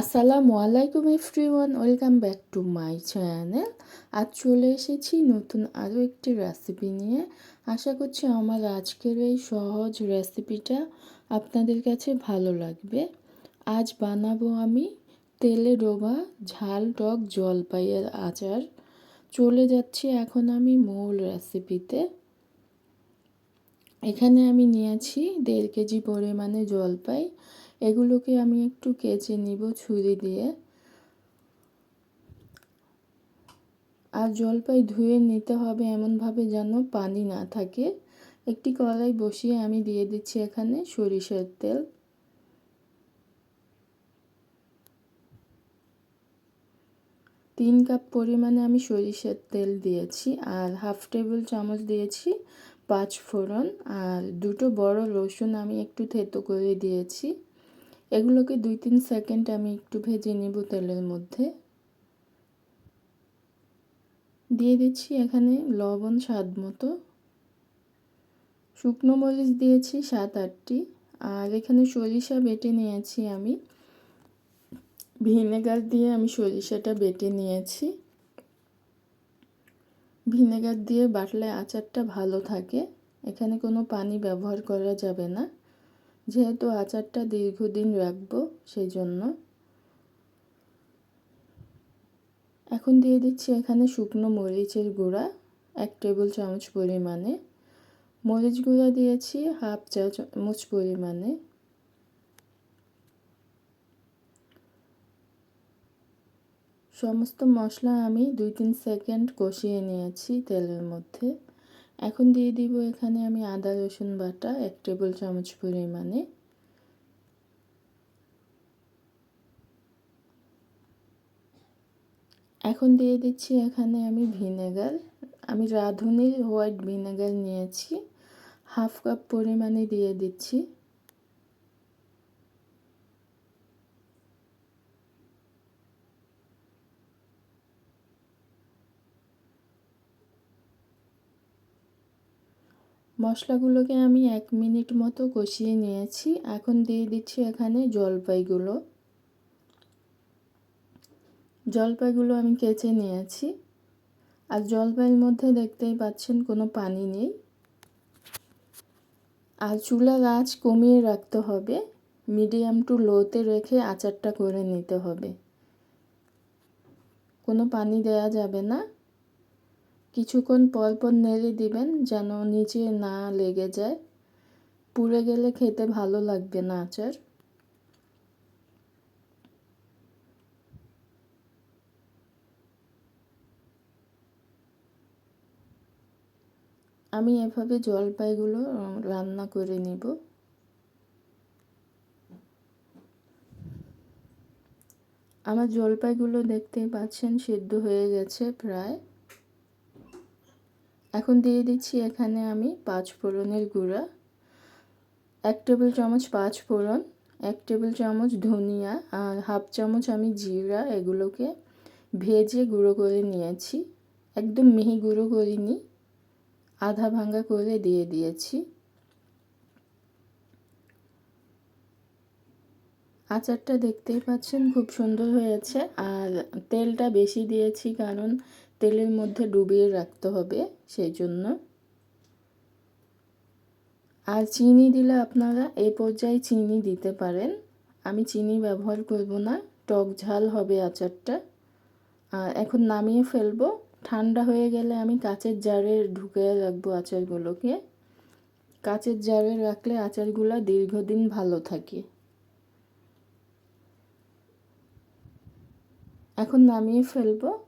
আসসালামু আলাইকুম everyone, welcome back to my channel. আজ চলে এসেছি নতুন আরও একটি রেসিপি নিয়ে। আশা করছি আমার আজকের এই সহজ রেসিপিটা আপনাদের কাছে ভালো লাগবে। আজ বানাবো আমি তেলে ডোবা ঝাল টক জলপাইয়ের আচার। চলে যাচ্ছি এখন আমি মূল রেসিপিতে এখানে আমি নিয়েছি দেড় কেজি পরিমাণে জলপাই। এগুলোকে আমি একটু কেচে নিব ছুরি দিয়ে। আর জলপাই ধুয়ে নিতে হবে এমনভাবে যেন পানি না থাকে। একটি কড়াই বসিয়ে আমি দিয়ে দিচ্ছি এখানে সরিষার তেল। তিন কাপ পরিমাণে আমি সরিষার তেল দিয়েছি আর হাফ টেবিল চামচ দিয়েছি পাঁচ ফোড়ন আর দুটো বড় রসুন আমি একটু থেতো করে দিয়েছি। এগুলোকে দুই তিন সেকেন্ড আমি একটু ভেজে নিব তেলের মধ্যে। দিয়ে দিচ্ছি এখানে লবণ স্বাদ মতো। শুকনো মরিচ দিয়েছি সাত আটটি। আর এখানে সরিষা বেটে নিয়েছি আমি। ভিনেগার দিয়ে আমি সরিষাটা বেটে নিয়েছি। ভিনেগার দিয়ে বাটলে আচারটা ভালো থাকে। এখানে কোনো পানি ব্যবহার করা যাবে না। যেহেতু আচারটা দীর্ঘদিন রাখব সেই জন্য এখন দিয়ে দিচ্ছি এখানে শুকনো মরিচের গুঁড়া, এক টেবিল চামচ পরিমাণে। মরিচ গুঁড়া দিয়েছি হাফ চা চামচ পরিমাণে। সমস্ত মশলা আমি দুই তিন সেকেন্ড কষিয়ে নিয়েছি তেলের মধ্যে। এখন দিয়ে দিব এখানে আমি আদা, রসুন বাটা এক টেবিল চামচ পরিমাণে। এখন দিয়ে দিচ্ছি এখানে আমি ভিনেগার। আমি রাঁধুনির হোয়াইট ভিনেগার নিয়েছি। হাফ কাপ পরিমাণে দিয়ে দিচ্ছি। মশলাগুলোকে আমি এক মিনিট মতো কষিয়ে নিয়েছি। এখন দিয়ে দিচ্ছি এখানে জলপাইগুলো। জলপাইগুলো আমি কেচে নিয়েছি। আর জলপাইয়ের মধ্যে দেখতেই পাচ্ছেন কোনো পানি নেই। আর চুলা গাছ কমিয়ে রাখতে হবে। মিডিয়াম টু লোতে রেখে আচারটা করে নিতে হবে। কোনো পানি দেয়া যাবে না। কিছুক্ষণ পর পর নেড়ে দিবেন যেন নিচে না লেগে যায়। পুড়ে গেলে খেতে ভালো লাগবে না, আচার। আমি এভাবে জলপাইগুলো রান্না করে নিব। আমার জলপাইগুলো দেখতেই পাচ্ছেন সিদ্ধ হয়ে গেছে প্রায়। এখন দিয়ে দিচ্ছি এখানে আমি পাঁচ ফোড়নের গুঁড়া। এক টেবিল চামচ পাঁচ ফোড়ন, এক টেবিল চামচ ধনিয়া আর হাফ চামচ আমি জিরা, এগুলোকে ভেজে গুঁড়ো করে নিয়েছি। একদম মিহি গুঁড়ো করিনি, আধা ভাঙ্গা করে দিয়ে দিয়েছি। আচারটা দেখতেই পাচ্ছেন খুব সুন্দর হয়েছে আর তেলটা বেশি দিয়েছি কারণ তেলের মধ্যে ডুবিয়ে রাখতে হবে সেই জন্য আর চিনি দিলে আপনারা এই পর্যায়ে চিনি দিতে পারেন। আমি চিনি ব্যবহার করব না, টক ঝাল হবে আচারটা। আর এখন নামিয়ে ফেলব। ঠান্ডা হয়ে গেলে আমি কাঁচের জারে ঢুকে রাখব আচারগুলোকে। কাঁচের জারে রাখলে আচারগুলো দীর্ঘদিন ভালো থাকে। এখন নামিয়ে ফেলব।